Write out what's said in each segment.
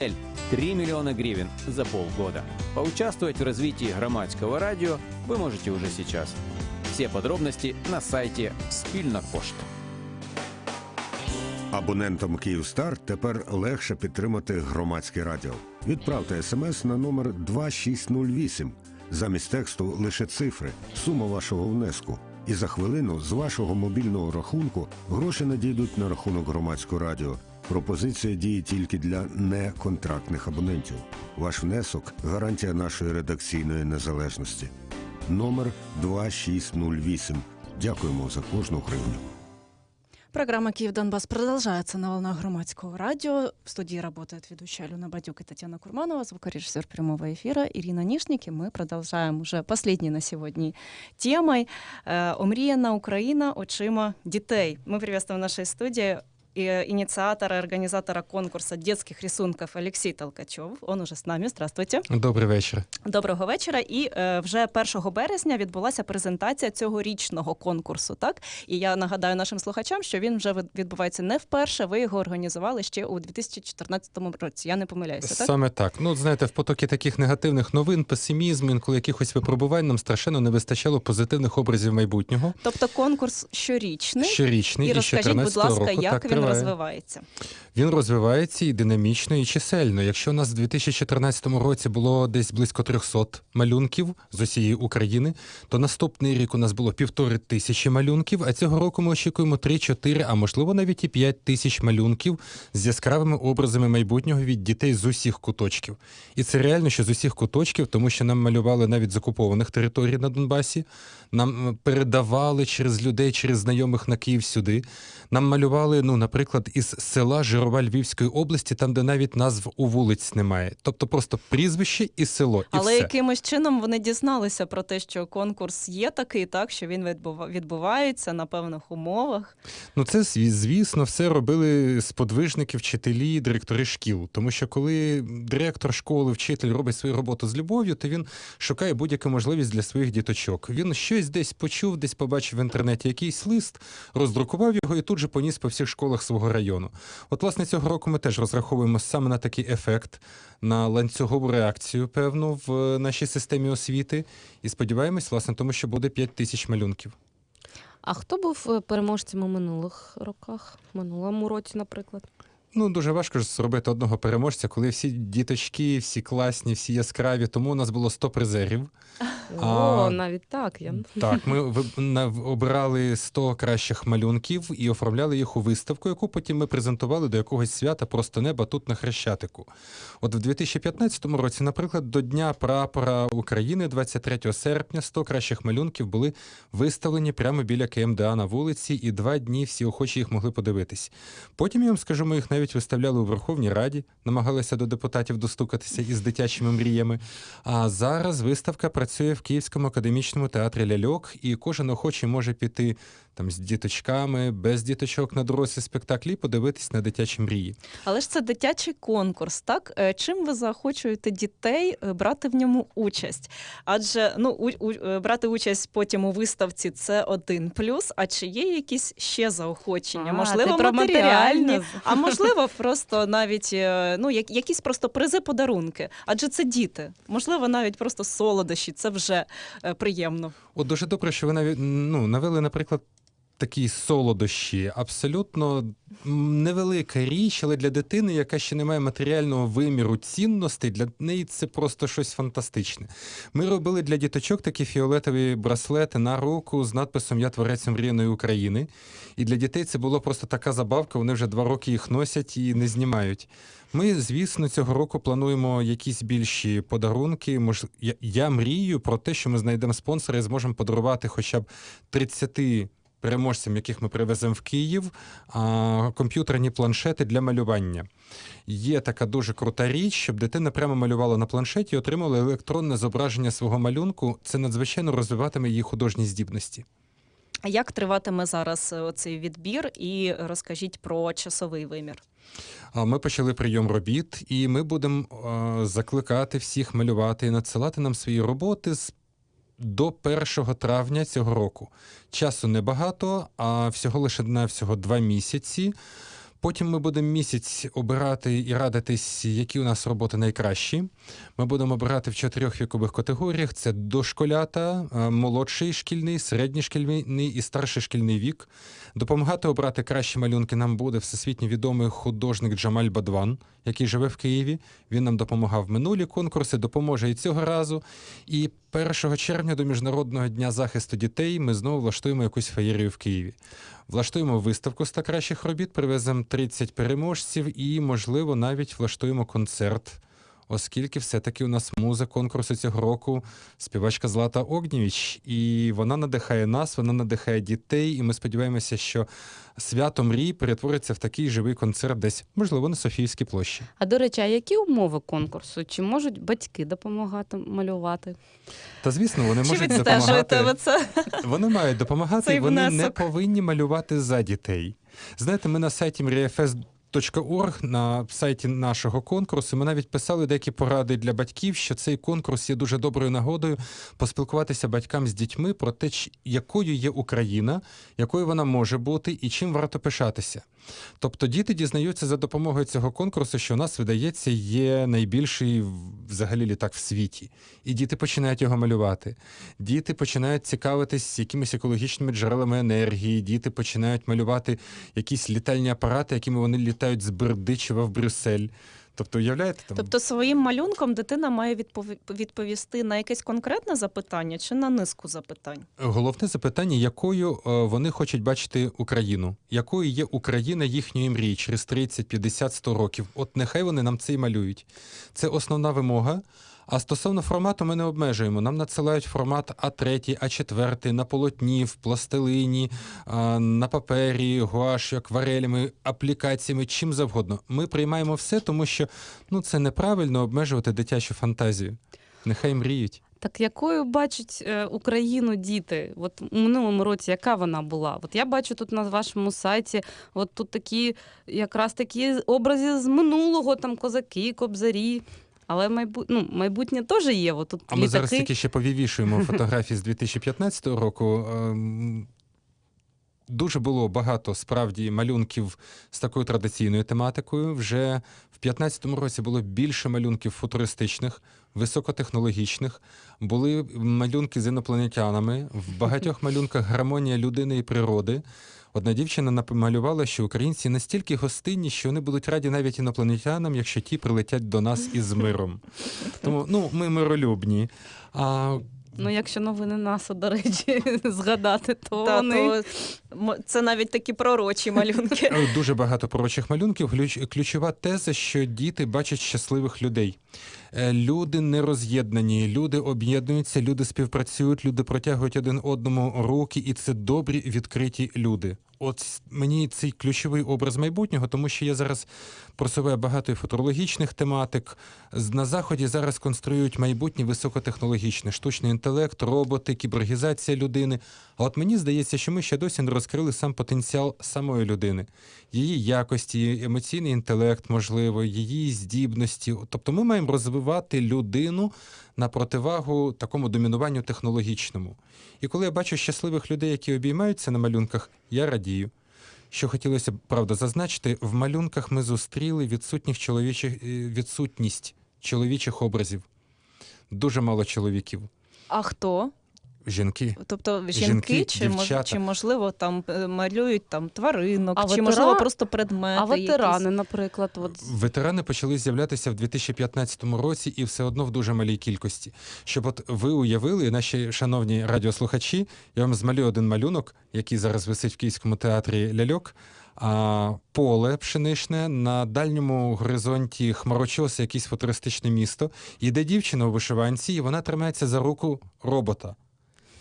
Цель – 3 миллиона гривен за полгода. Поучаствовать в развитии громадского радио вы можете уже сейчас. Все подробности на сайте Спільна Пошта. Абонентам Київстар тепер легше підтримати громадське радіо. Відправте смс на номер 2608. Замість тексту лише цифри, сума вашого внеску. І за хвилину з вашого мобільного рахунку гроші надійдуть на рахунок громадського радіо. Пропозиція діє тільки для неконтрактних абонентів. Ваш внесок гарантія нашої редакційної незалежності. Номер 2608. Дякуємо за кожну гривню. Программа «Киев Донбасс» продолжается на волнах громадского радио. В студии работает ведущая Алена Бадюк и Татьяна Курманова, звукорежиссер прямого эфира Ирина Нишники. Мы продолжаем уже последней на сегодня темой э, «Омріяна Україна очима дітей». Мы приветствуем в нашей студии и инициатора, и организатора конкурса детских рисунков Алексей Толкачев. Он уже с нами. Здравствуйте. Добрий вечір. Доброго вечора. І е, вже 1 березня відбулася презентація цьогорічного конкурсу. Так і я нагадаю нашим слухачам, що він вже від- відбувається не вперше. Ви його організували ще у 2014 році. Я не помиляюся. Так Саме так. Ну, знаєте, в потокі таких негативних новин, песимізму, інколи якихось випробувань нам страшенно не вистачало позитивних образів майбутнього. тобто конкурс щорічний. Щорічний І і розкажіть, будь ласка, року як так він триває. розвивається. Він розвивається і динамічно, і чисельно. Якщо у нас в 2014 році було десь близько 300 малюнків з усієї України, то наступний рік у нас було півтори тисячі малюнків, а цього року ми очікуємо 3-4, а можливо навіть і 5 тисяч малюнків з яскравими образами майбутнього від дітей з усіх куточків. І це реально, що з усіх куточків, тому що нам малювали навіть з окупованих територій на Донбасі, нам передавали через людей, через знайомих на Київ сюди. Нам малювали, ну, наприклад, із села Жирова Львівської області, там, де навіть назв у вулиць немає. Тобто просто прізвище і село. І Але все. якимось чином вони дізналися про те, що конкурс є такий, так що він відбува- відбувається на певних умовах. Ну, це звісно, все робили сподвижники, вчителі, директори шкіл. Тому що коли директор школи, вчитель робить свою роботу з любов'ю, то він шукає будь-яку можливість для своїх діточок. Він щось десь почув, десь побачив в інтернеті якийсь лист, роздрукував його і тут же поніс по всіх школах свого району. От, власне, цього року ми теж розраховуємо саме на такий ефект, на ланцюгову реакцію, певну, в е, нашій системі освіти. І сподіваємось, власне, тому що буде 5 тисяч малюнків. А хто був е, переможцем у минулих роках, минулому році, наприклад? Ну, дуже важко ж зробити одного переможця, коли всі діточки, всі класні, всі яскраві. Тому у нас було 100 призерів. О, А, навіть так. Я... Так, ми обирали 100 кращих малюнків і оформляли їх у виставку, яку потім ми презентували до якогось свята просто неба тут на Хрещатику. От в 2015 році, наприклад, до Дня прапора України, 23 серпня, 100 кращих малюнків були виставлені прямо біля КМДА на вулиці, і два дні всі охочі їх могли подивитись. Потім я вам скажу, ми їх навіть виставляли у Верховній Раді, намагалися до депутатів достукатися із дитячими мріями. А зараз виставка працює в Київському академічному театрі Ляльок, і кожен охочий може піти там з діточками, без діточок на дорослі спектаклі, і подивитись на дитячі мрії. Але ж це дитячий конкурс, так? Е, Чим ви заохочуєте дітей е, брати в ньому участь? Адже ну, у, у, е, брати участь потім у виставці це один плюс. А чи є якісь ще заохочення? А, Можливо, матеріальні, матеріальне. а можливо, просто навіть е, ну, як, якісь просто призи, подарунки. Адже це діти. Можливо, навіть просто солодощі, це вже е, приємно. От дуже добре, що ви навіть ну, навели, наприклад, такі солодощі. Абсолютно невелика річ, але для дитини, яка ще не має матеріального виміру цінностей, для неї це просто щось фантастичне. Ми робили для діточок такі фіолетові браслети на руку з надписом Я творець мріяної України. І для дітей це було просто така забавка. Вони вже два роки їх носять і не знімають. Ми, звісно, цього року плануємо якісь більші подарунки. Мож... Я мрію про те, що ми знайдемо спонсора і зможемо подарувати хоча б 30 переможцям, яких ми привеземо в Київ, комп'ютерні планшети для малювання. Є така дуже крута річ, щоб дитина прямо малювала на планшеті і отримала електронне зображення свого малюнку. Це надзвичайно розвиватиме її художні здібності. А Як триватиме зараз е, оцей відбір? І розкажіть про часовий вимір. Ми почали прийом робіт, і ми будемо е, закликати всіх малювати і надсилати нам свої роботи з до 1 травня цього року. Часу небагато, а всього лише на всього два місяці. Потім ми будемо місяць обирати і радитись, які у нас роботи найкращі. Ми будемо обирати в чотирьох вікових категоріях: це дошколята, е, молодший шкільний, середній шкільний і старший шкільний вік. Допомагати обрати кращі малюнки нам буде всесвітньо відомий художник Джамаль Бадван, який живе в Києві. Він нам допомагав в минулі конкурси, допоможе і цього разу. І 1 червня до Міжнародного дня захисту дітей ми знову влаштуємо якусь феєрію в Києві. Влаштуємо виставку 100 кращих робіт, привеземо 30 переможців і, можливо, навіть влаштуємо концерт. Оскільки все-таки у нас муза конкурсу цього року співачка Злата Огнєвіч, і вона надихає нас, вона надихає дітей, і ми сподіваємося, що свято мрій перетвориться в такий живий концерт десь, можливо, на Софіївській площі. А до речі, а які умови конкурсу? Чи можуть батьки допомагати малювати? Та звісно, вони Чи можуть допомагати. це? Вони мають допомагати, Цей і вони не повинні малювати за дітей. Знаєте, ми на сайті mrіафест.org, на сайті нашого конкурсу, ми навіть писали деякі поради для батьків, що цей конкурс є дуже доброю нагодою поспілкуватися батькам з дітьми про те, якою є Україна, якою вона може бути і чим варто пишатися. Тобто діти дізнаються за допомогою цього конкурсу, що у нас, видається, є найбільший взагалі літак в світі. І діти починають його малювати. Діти починають цікавитись якимись екологічними джерелами енергії, діти починають малювати якісь літальні апарати, якими вони літають з Бердичева в Брюссель. Тобто, уявляєте, там Тобто своїм малюнком дитина має відпові- відповісти на якесь конкретне запитання чи на низку запитань? головне запитання, якою е, вони хочуть бачити Україну, якою є Україна їхньої мрії через 30, 50, 100 років. От нехай вони нам це і малюють. Це основна вимога. А стосовно формату, ми не обмежуємо. Нам надсилають формат А3, А4 на полотні, в пластилині, на папері, гуашю, акварелями, аплікаціями, чим завгодно. Ми приймаємо все, тому що ну, це неправильно обмежувати дитячу фантазію. Нехай мріють. Так якою бачать е, Україну діти? От у минулому році яка вона була? От я бачу тут на вашому сайті, от тут такі якраз такі образи з минулого, там козаки, кобзарі. Але майбу... ну, майбутнє теж є. От тут А ми зараз тільки ще повівішуємо фотографії з 2015 року. Ем, Дуже було багато справді малюнків з такою традиційною тематикою. Вже в 2015 році було більше малюнків футуристичних, високотехнологічних. Були малюнки з інопланетянами. В багатьох малюнках гармонія людини і природи. Одна дівчина намалювала, що українці настільки гостинні, що вони будуть раді навіть інопланетянам, якщо ті прилетять до нас із миром. Тому ну, ми миролюбні. А Ну, якщо новини НАСА, до речі, згадати, то Та, вони то це навіть такі пророчі малюнки. Дуже багато пророчих малюнків. Ключ- Ключова теза, що діти бачать щасливих людей. Е, Люди не роз'єднані, люди об'єднуються, люди співпрацюють, люди протягують один одному руки, і це добрі відкриті люди. От мені цей ключовий образ майбутнього, тому що я зараз просуваю багато і футурологічних тематик. На заході зараз конструюють майбутнє високотехнологічне, штучний інтелект, роботи, кіборгізація людини. А от мені здається, що ми ще досі не розкрили сам потенціал самої людини, її якості, емоційний інтелект, можливо, її здібності. Тобто ми маємо розвивати людину на противагу такому домінуванню технологічному. І коли я бачу щасливих людей, які обіймаються на малюнках, я радію. Що хотілося б правда зазначити, в малюнках ми зустріли відсутніх чоловічих е, відсутність чоловічих образів. Дуже мало чоловіків. А хто? Жінки. Тобто жінки, Жінки, чи, мож, дівчата. чи можливо там е, малюють там тваринок, А чи ветера- можливо просто предмети. а ветерани, якісь? наприклад, от Ветерани почали з'являтися в 2015 році і все одно в дуже малій кількості. Щоб от ви уявили, наші шановні радіослухачі, я вам змалюю один малюнок, який зараз висить в Київському театрі Ляльок. А поле пшеничне на дальньому горизонті хмарочоси, якесь футуристичне місто. Йде дівчина у вишиванці, і вона тримається за руку робота.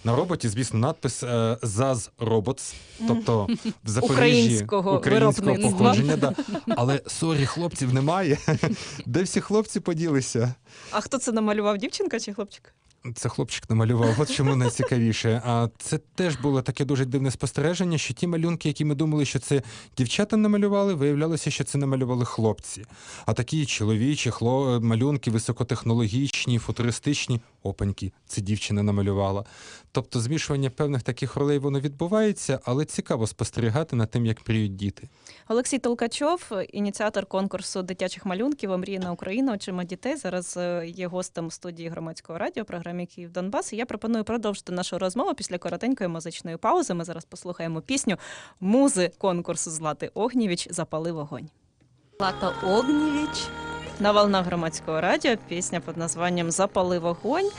На роботі, звісно, надпис е, ЗАЗ Роботс, тобто в Запоріжжі Українського українського походження. Да. Але сорі, хлопців немає. Де всі хлопці поділися? А хто це намалював? Дівчинка чи хлопчик? Це хлопчик намалював, от чому найцікавіше. А це теж було таке дуже дивне спостереження, що ті малюнки, які ми думали, що це дівчата намалювали, виявлялося, що це намалювали хлопці. А такі чоловічі хло... малюнки високотехнологічні, футуристичні, опаньки, це дівчина намалювала. Тобто змішування певних таких ролей воно відбувається, але цікаво спостерігати над тим, як мріють діти. Олексій Толкачов, ініціатор конкурсу дитячих малюнків «Омріяна Україна очима дітей. Зараз е, є гостем студії громадського радіо програмі Київ в І я пропоную продовжити нашу розмову після коротенької музичної паузи. Ми зараз послухаємо пісню музи конкурсу Злати Огнівіч Запали вогонь. Злата Огнєвіч. На волнах громадського радіо пісня під названням Запали вогонь.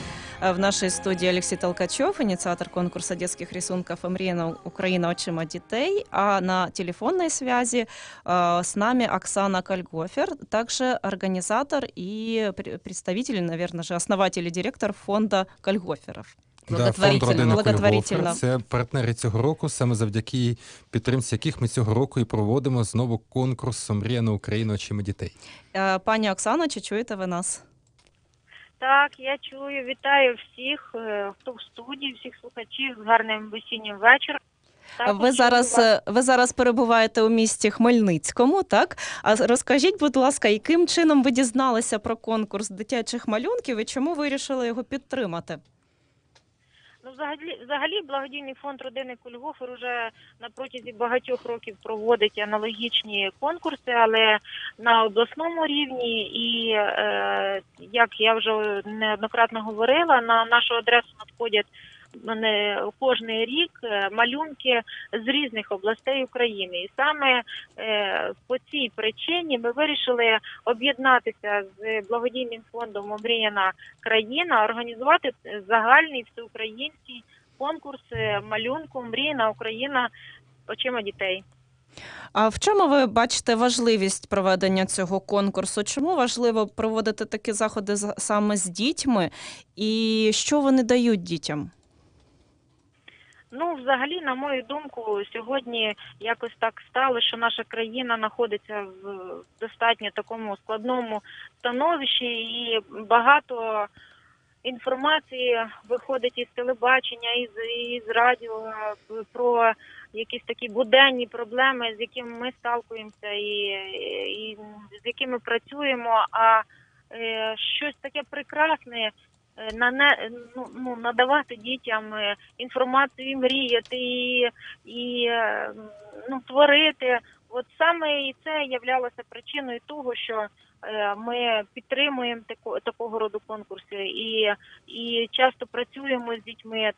Е, В нашій студії Олексій Толкачов, ініціатор конкурсу детских рисунков «Омріяна Україна очима дітей. А на телефонной связи э, с нами Оксана Кальгофер, также организатор и пр- представитель, наверное же, основатель и директор фонда Кальгоферов. Да, фонд Благотворительно, родини благотворительно. Це партнери цього року, саме завдяки підтримці яких ми цього року і проводимо знову конкурс «Мріяна Україна очима дітей. Е, Пані Оксано, чи чуєте ви нас? Так, я чую. Вітаю всіх, е, хто в студії, всіх слухачів з гарним весіннім вечором. Також Ви зараз, вас. е, ви зараз перебуваєте у місті Хмельницькому, так? А розкажіть, будь ласка, яким чином ви дізналися про конкурс дитячих малюнків і чому вирішили його підтримати? Ну, взагалі, взагалі, благодійний фонд родини Кульгофер уже на протязі багатьох років проводить аналогічні конкурси, але на обласному рівні. І е, як я вже неоднократно говорила, на нашу адресу надходять кожний рік е, малюнки з різних областей України. І саме е, по цій причині ми вирішили об'єднатися з благодійним фондом Омріяна країна, організувати загальний всеукраїнський конкурс е, малюнку Мріяна Україна очима дітей. А в чому ви бачите важливість проведення цього конкурсу? Чому важливо проводити такі заходи саме з дітьми? І що вони дають дітям? Ну, взагалі, на мою думку, сьогодні якось так стало, що наша країна знаходиться в достатньо такому складному становищі, і багато інформації виходить із телебачення, із, із радіо про якісь такі буденні проблеми, з якими ми сталкуємося, і, і з якими працюємо. А е, щось таке прекрасне. Е, На не ну, ну надавати дітям е, інформацію, мріяти і, і е, ну, творити. От саме і це являлося причиною того, що ми підтримуємо таку такого роду конкурси і, і часто працюємо з дітьми,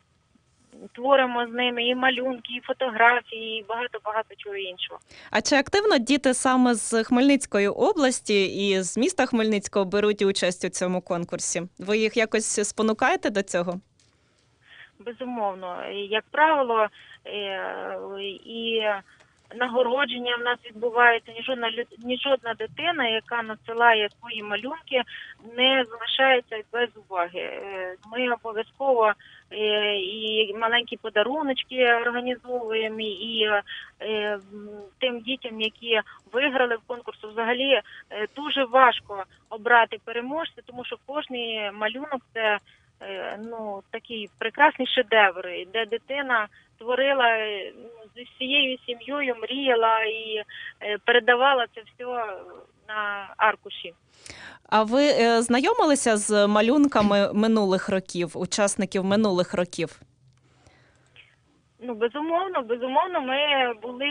творимо з ними і малюнки, і фотографії, і багато багато чого іншого. А чи активно діти саме з Хмельницької області і з міста Хмельницького беруть участь у цьому конкурсі? Ви їх якось спонукаєте до цього? Безумовно, як правило, е, і нагородження в нас відбувається. Ні жодна ні жодна дитина, яка надсилає свої малюнки, не залишається без уваги. Е, Ми обов'язково і маленькі подаруночки організовуємо, і е, тим дітям, які виграли в конкурсу, взагалі е, дуже важко обрати переможця, тому що кожний малюнок це е, ну такий прекрасний шедевр, де дитина творила е, ну, зі всією сім'єю, мріяла і е, передавала це все на аркуші. А ви е, знайомилися з малюнками минулих років, учасників минулих років? Ну безумовно, безумовно, ми були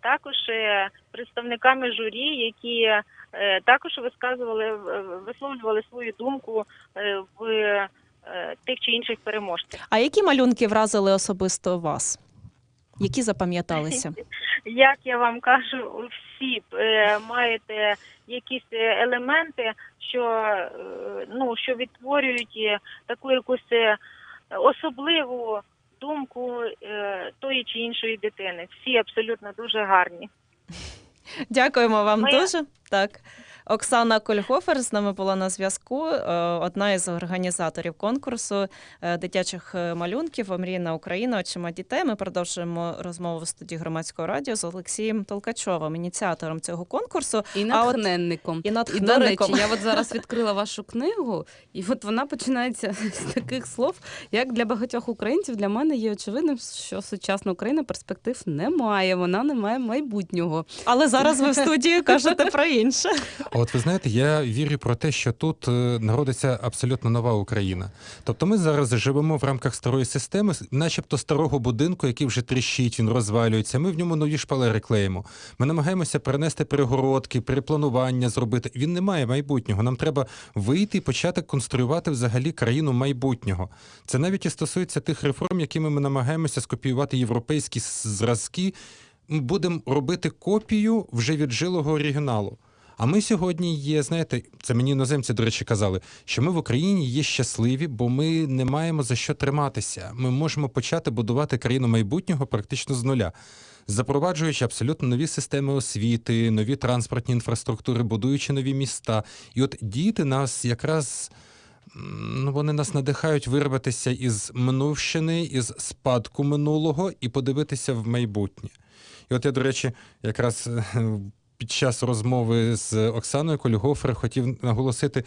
також е, представниками журі, які е, також висказували, висловлювали свою думку в тих чи інших переможцях. А які малюнки вразили особисто вас? Які запам'яталися? Як я вам кажу, всі е, маєте якісь е, елементи, що е, ну що відтворюють е, таку якусь е, особливу думку е, тої чи іншої дитини. Всі абсолютно дуже гарні. Дякуємо вам Ми- дуже. Так. Оксана Кольгофер з нами була на зв'язку. е, Одна із організаторів конкурсу е, дитячих е, малюнків Омрійна Україна очима дітей. Ми продовжуємо розмову в студії громадського радіо з Олексієм Толкачовим, ініціатором цього конкурсу. І А от- натхненником. І І до речі, я от зараз відкрила вашу книгу, і от вона починається з таких слов, як для багатьох українців для мене є очевидним, що сучасна Україна перспектив немає, вона не має майбутнього. Але зараз ви в студії кажете про інше. А От ви знаєте, я вірю про те, що тут е, народиться абсолютно нова Україна. Тобто ми зараз живемо в рамках старої системи, начебто старого будинку, який вже тріщить, він розвалюється. Ми в ньому нові шпалери клеїмо. Ми намагаємося перенести перегородки, перепланування зробити. Він не має майбутнього. Нам треба вийти і почати конструювати взагалі країну майбутнього. Це навіть і стосується тих реформ, якими ми намагаємося скопіювати європейські зразки. Будемо робити копію вже віджилого оригіналу. А ми сьогодні є, знаєте, це мені іноземці, до речі, казали, що ми в Україні є щасливі, бо ми не маємо за що триматися. Ми можемо почати будувати країну майбутнього практично з нуля, запроваджуючи абсолютно нові системи освіти, нові транспортні інфраструктури, будуючи нові міста. І от діти нас якраз. Ну, вони нас надихають вирватися із минувщини, із спадку минулого і подивитися в майбутнє. І от я, до речі, якраз е, під час розмови з Оксаною Кольгофер хотів наголосити.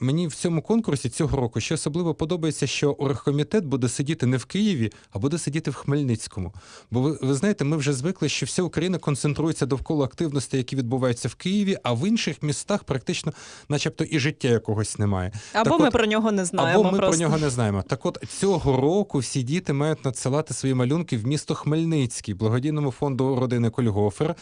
Мені в цьому конкурсі цього року ще особливо подобається, що оргкомітет буде сидіти не в Києві, а буде сидіти в Хмельницькому. Бо ви, ви знаєте, ми вже звикли, що вся Україна концентрується довкола активностей, які відбуваються в Києві, а в інших містах практично, начебто, і життя якогось немає. Або Так ми от- про нього не знаємо. Або ми просто. про нього не знаємо. Так от цього року всі діти мають надсилати свої малюнки в місто Хмельницький, благодійному фонду родини Кольгофер.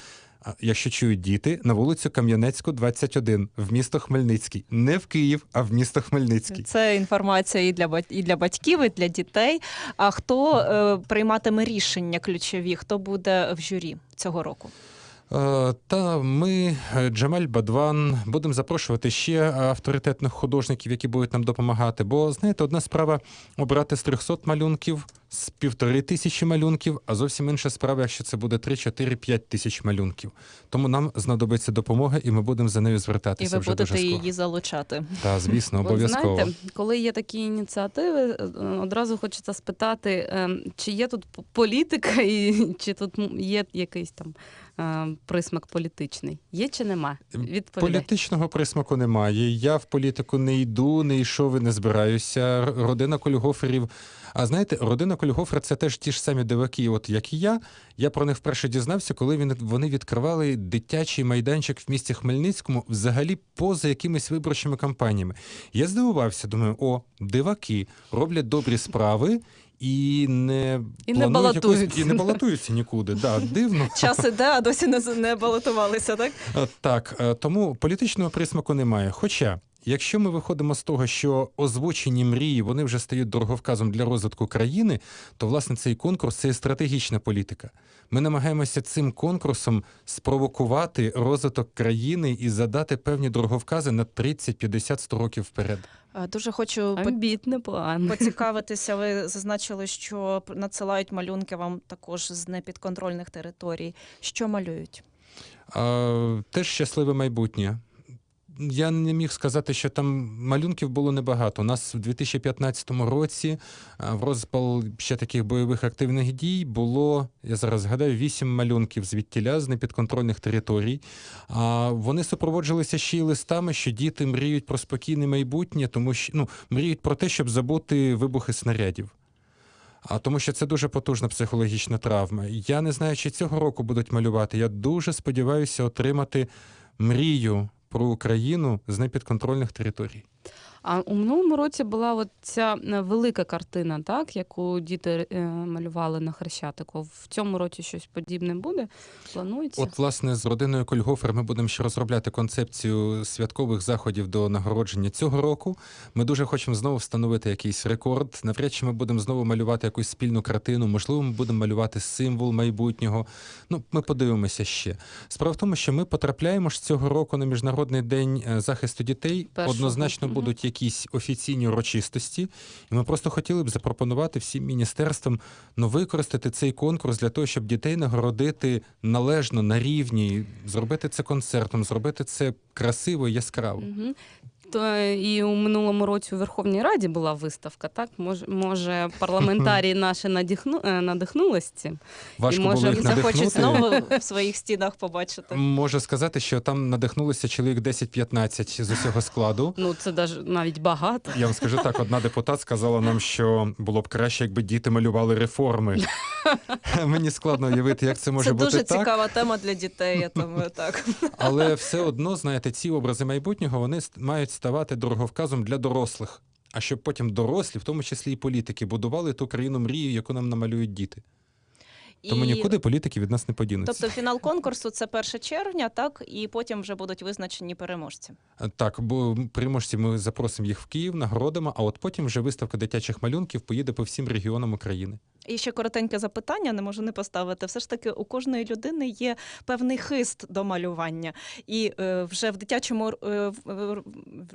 А, Якщо чують діти, на вулицю Кам'янецьку, 21, в місто Хмельницький. Не в Київ, а в місто Хмельницький. Це інформація і для і для батьків, і для дітей. А хто е, прийматиме рішення ключові? Хто буде в журі цього року? Е, Та ми, е, Джамаль Бадван, будемо запрошувати ще авторитетних художників, які будуть нам допомагати. Бо знаєте, одна справа обрати з 300 малюнків, з півтори тисячі малюнків, а зовсім інша справа, якщо це буде 3, 4, 5 тисяч малюнків. Тому нам знадобиться допомога, і ми будемо за нею звертатися. І ви вже будете дуже скоро. її залучати. Та, звісно, обов'язково. знаєте, коли є такі ініціативи, е, одразу хочеться спитати, е, чи є тут політика, і чи тут є якийсь там присмак політичний? Є чи нема? Відповідай. Політичного присмаку немає. Я в політику не йду, не йшов і не збираюся. Родина Кольгоферів. А знаєте, родина Кольгофера це теж ті ж самі диваки, от як і я. Я про них вперше дізнався, коли він, вони відкривали дитячий майданчик в місті Хмельницькому, взагалі поза якимись виборчими кампаніями. Я здивувався, думаю, о, диваки роблять добрі справи. І не І не балотуються якось- і не балотуються нікуди. Да, дивно. Час іде, а досі не, не балотувалися, так? Е, Так, е, тому політичного присмаку немає. Хоча, якщо ми виходимо з того, що озвучені мрії вони вже стають дороговказом для розвитку країни, то власне цей конкурс це стратегічна політика. Ми намагаємося цим конкурсом спровокувати розвиток країни і задати певні дороговкази на 30, 50, 100 років вперед. Дуже хочу Амбітне план. поцікавитися. Ви зазначили, що надсилають малюнки вам також з непідконтрольних територій. Що малюють? А, теж щасливе майбутнє. Я не міг сказати, що там малюнків було небагато. У нас в 2015 році в розпал ще таких бойових активних дій було, я зараз згадаю, вісім малюнків звідтіля з непідконтрольних територій. А вони супроводжувалися ще й листами, що діти мріють про спокійне майбутнє, тому що ну, мріють про те, щоб забути вибухи снарядів. А тому що це дуже потужна психологічна травма. Я не знаю, чи цього року будуть малювати. Я дуже сподіваюся отримати мрію про Україну з непідконтрольних територій. А у минулому році була от ця е, велика картина, так, яку діти е, малювали на Хрещатику. В цьому році щось подібне буде? Планується? От, власне, з родиною Кольгофер ми будемо ще розробляти концепцію святкових заходів до нагородження цього року. Ми дуже хочемо знову встановити якийсь рекорд. Навряд чи ми будемо знову малювати якусь спільну картину. Можливо, ми будемо малювати символ майбутнього. Ну, ми подивимося ще. Справа в тому, що ми потрапляємо ж цього року на міжнародний день е, захисту дітей. Першого. Однозначно. Будуть якісь офіційні урочистості, і ми просто хотіли б запропонувати всім міністерствам ну, використати цей конкурс для того, щоб дітей нагородити належно на рівні, зробити це концертом, зробити це красиво і яскраво. То і у минулому році у Верховній Раді була виставка, так? Може, може парламентарії наші надихну, е, надихнулись цим? Важко може, було їх Захочуть знову в своїх стінах побачити. Можу сказати, що там надихнулося чоловік 10-15 з усього складу. Ну, це даже навіть багато. Я вам скажу так: одна депутат сказала нам, що було б краще, якби діти малювали реформи. Мені складно уявити, як це може Це бути дуже так. цікава тема для дітей, я думаю, так. Але все одно, знаєте, ці образи майбутнього вони ст- мають ставати дороговказом для дорослих. А щоб потім дорослі, в тому числі і політики, будували ту країну мрію, яку нам намалюють діти. Тому І- нікуди політики від нас не подінуться. Тобто фінал конкурсу це 1 червня, так, і потім вже будуть визначені переможці. Е, Так, бо переможці ми запросимо їх в Київ, нагородимо, а от потім вже виставка дитячих малюнків поїде по всім регіонам України. І ще коротеньке запитання, не можу не поставити. Все ж таки, у кожної людини є певний хист до малювання. І е, вже в дитячому е,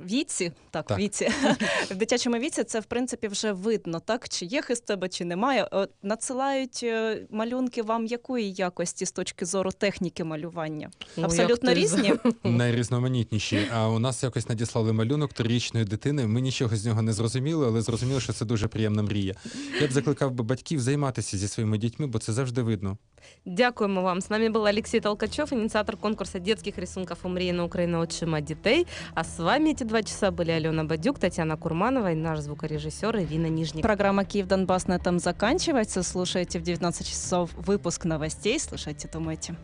віці, так, Так. віці, в дитячому віці це в принципі вже видно, так чи є хист тебе, чи немає. От, надсилають е, малюнки вам якої якості з точки зору техніки малювання? Ну, Абсолютно різні. Найрізноманітніші. А у нас якось надіслали малюнок трирічної дитини. Ми нічого з нього не зрозуміли, але зрозуміли, що це дуже приємна мрія. Я б закликав би батьків займатися зі своїми дітьми, бо це завжди видно. Дякуємо вам. З нами был Алексей Толкачев, инициатор конкурса детских рисунков «Умріяна Україна очима дітей. А с вами эти два часа были Алена Бадюк, Татьяна Курманова и наш звукорежиссер Ирина Нижник. Программа «Киев Донбасс» на этом заканчивается. Слушайте в 19 часов выпуск новостей. Слушайте, думайте.